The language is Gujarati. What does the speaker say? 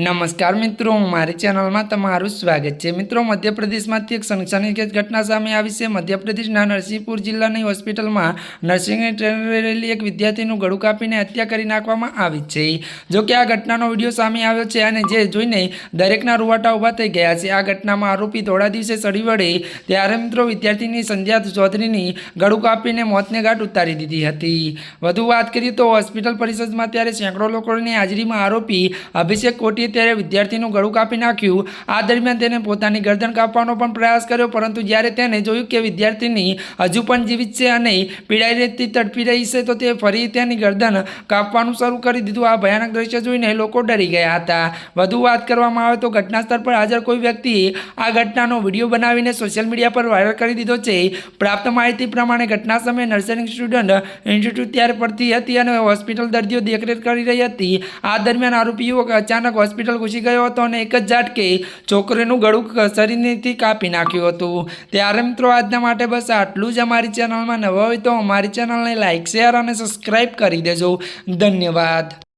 નમસ્કાર મિત્રો, મારી ચેનલમાં તમારું સ્વાગત છે. મિત્રો, મધ્યપ્રદેશમાંથી એક સનસનીખેજ ઘટના સામે આવી છે. મધ્યપ્રદેશના નરસિંહપુર જિલ્લાની હોસ્પિટલમાં નર્સિંગની ટ્રેન રહેલી એક વિદ્યાર્થીનું ગળું કાપીને હત્યા કરી નાખવામાં આવી છે. જો કે આ ઘટનાનો વીડિયો સામે આવ્યો છે અને જે જોઈને દરેકના રૂવાટા ઊભા થઈ ગયા છે. આ ઘટનામાં આરોપી થોડા દિવસે સડી વળે, ત્યારે મિત્રો વિદ્યાર્થીની સંધ્યા ચૌધરીની ગળું કાપીને મોતને ઘાટ ઉતારી દીધી હતી. વધુ વાત કરીએ તો હોસ્પિટલ પરિષદમાં ત્યારે સેંકડો લોકોની હાજરીમાં આરોપી અભિષેક ત્યારે વિદ્યાર્થીનું ગળું કાપી નાખ્યું. આ દરમિયાન તેને પોતાની ગરદન કાપવાનો પણ પ્રયાસ કર્યો, પરંતુ જ્યારે તેને જોયું કે વિદ્યાર્થીની હજુ પણ જીવિત છે અને પીડાઈ રહેતી તડપી રહી છે, તો તે ફરી તેની ગરદન કાપવાનું શરૂ કરી દીધું. આ ભયાનક દ્રશ્ય જોઈને લોકો ડરી ગયા હતા. વધુ વાત કરવામાં આવે તો ઘટના સ્થળ પર હાજર કોઈ વ્યક્તિએ આ ઘટનાનો વીડિયો બનાવીને સોશિયલ મીડિયા પર વાયરલ કરી દીધો છે. પ્રાપ્ત માહિતી પ્રમાણે ઘટના સમયે નર્સિંગ સ્ટુડન્ટ ઇન્સ્ટિટ્યૂટ ત્યારે પડતી હતી અને હોસ્પિટલ દર્દીઓ દેખરેખ કરી રહી હતી. આ દરમિયાન આરોપી યુવક અચાનક હોસ્પિટલ ઘૂસી ગયો હતો અને એક જ ઝાટકે છોકરીનું ગળું શરીરથી કાપી નાખ્યું હતું. ત્યારે મિત્રો, આજના માટે બસ આટલું જ અમારી ચેનલમાં નવા હોય તો અમારી ચેનલને લાઇક શેર અને સબસ્ક્રાઈબ કરી દેજો. ધન્યવાદ.